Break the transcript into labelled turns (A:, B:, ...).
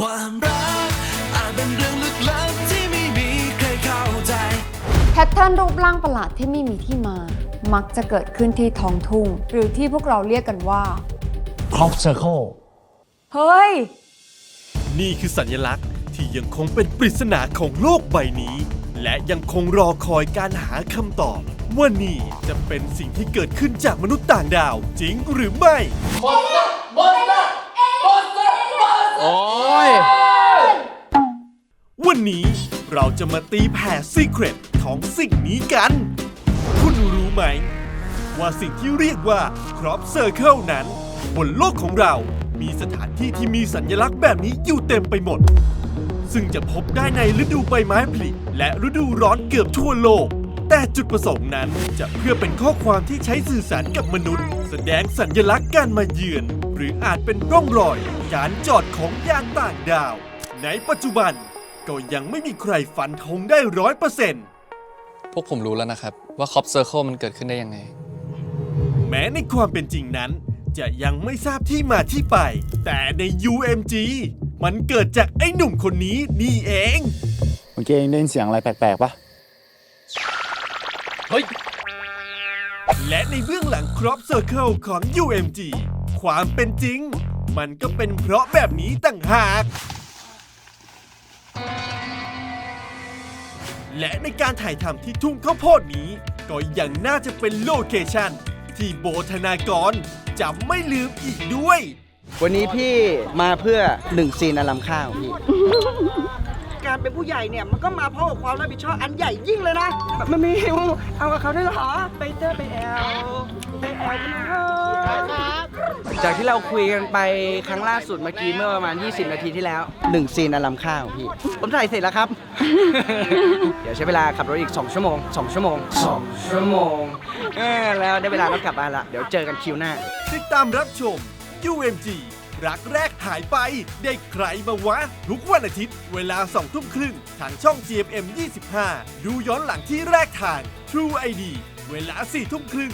A: ความรักอาจเป็นเรื่องลึกลับที่ไม่มีใครเข้าใจ
B: แพทเทิร์นรูปร่างประหลาดที่ไม่มีที่มา มักจะเกิดขึ้นที่ท้องทุ่ง หรือที่พวกเราเรียกกันว่า
C: crop circle
B: เฮ้ย
D: นี่คือสัญลักษณ์ที่ยังคงเป็นปริศนาของโลกใบนี้ และยังคงรอคอยการหาคำตอบ ว่านี่จะเป็นสิ่งที่เกิดขึ้นจากมนุษย์ต่างดาวจริงหรือไม่
C: โวั
D: นนี้เราจะมาตีแผ่ซีเครตของสิ่งนี้กัน คุณรู้ไหม ว่าสิ่งที่เรียกว่า crop circle นั้น บนโลกของเรา มีสถานที่ที่มีสัญลักษณ์แบบนี้อยู่เต็มไปหมด ซึ่งจะพบได้ในฤดูใบไม้ผลิและฤดูร้อนเกือบทั่วโลก แต่จุดประสงค์นั้นจะเพื่อเป็นข้อความที่ใช้สื่อสารกับมนุษย์ แสดงสัญลักษณ์การมาเยือน หรืออาจเป็นร่องรอย การจอดของยานต่างดาว ในปัจจุบัน ก็ยังไม่มีใครฟันธงได้ร้อยเปอร์เซ็นต์
E: พวกผมรู้แล้วนะครับ ว่าคอปเซอร์เคิลมันเกิดขึ้นได้ยังไง
D: แม้ในความเป็นจริงนั้น จะยังไม่ทราบที่มาที่ไป แต่ใน UMG มันเกิดจากไอ้หนุ่มคนนี้นี่เอง
C: เมื่อกี้เองได้ยินเสียงอะไรแปลกๆปะ
E: เฮ้ย
D: และในเบื้องหลัง Crop Circle ของ UMG ความเป็นจริง มันก็เป็นเพราะแบบนี้ต่างหาก และในการถ่ายทำที่ทุ่งข้าวโพดนี้ ก็ยังน่าจะเป็นโลเคชั่นที่โบธนากรจะไม่ลืมอีกด้วย
F: วันนี้พี่มาเพื่อหนึ่งซีนอลัมข้าวพี่
G: การเป็นผู้ใหญ่เนี่ยมันก็มาพร้อมกับความรับผิดชอบอันใหญ่ยิ่งเลยนะมันมีเอากับเขาได้วยเหรอไปเตอร์ไปแอล จากที่เราคุยกันไปครั้งล่าสุดเมื่อกี้เมื่อประมาณ 20 นาทีที่แล้ว
F: หนึ่งซีนอลัมข้าวพี่
G: ผมถ่ายเสร็จแล้วครับ เดี๋ยวใช้เวลาขับรถอีก 2 ชั่วโมง 2 ชั่วโมง 2 ชั่วโมงเออแล้วได้เวลาต้องกลับบ้านละ เดี๋ยวเจอกันคิวหน้า
D: ติดตามรับชม UMG รักแรกหายไปได้ใครมาวะ ทุกวันอาทิตย์ เวลา2ทุ่มครึ่งทางช่อง GMM 25 ดูย้อนหลังที่แรกทาง True ID เวลา4ทุ่มครึ่ง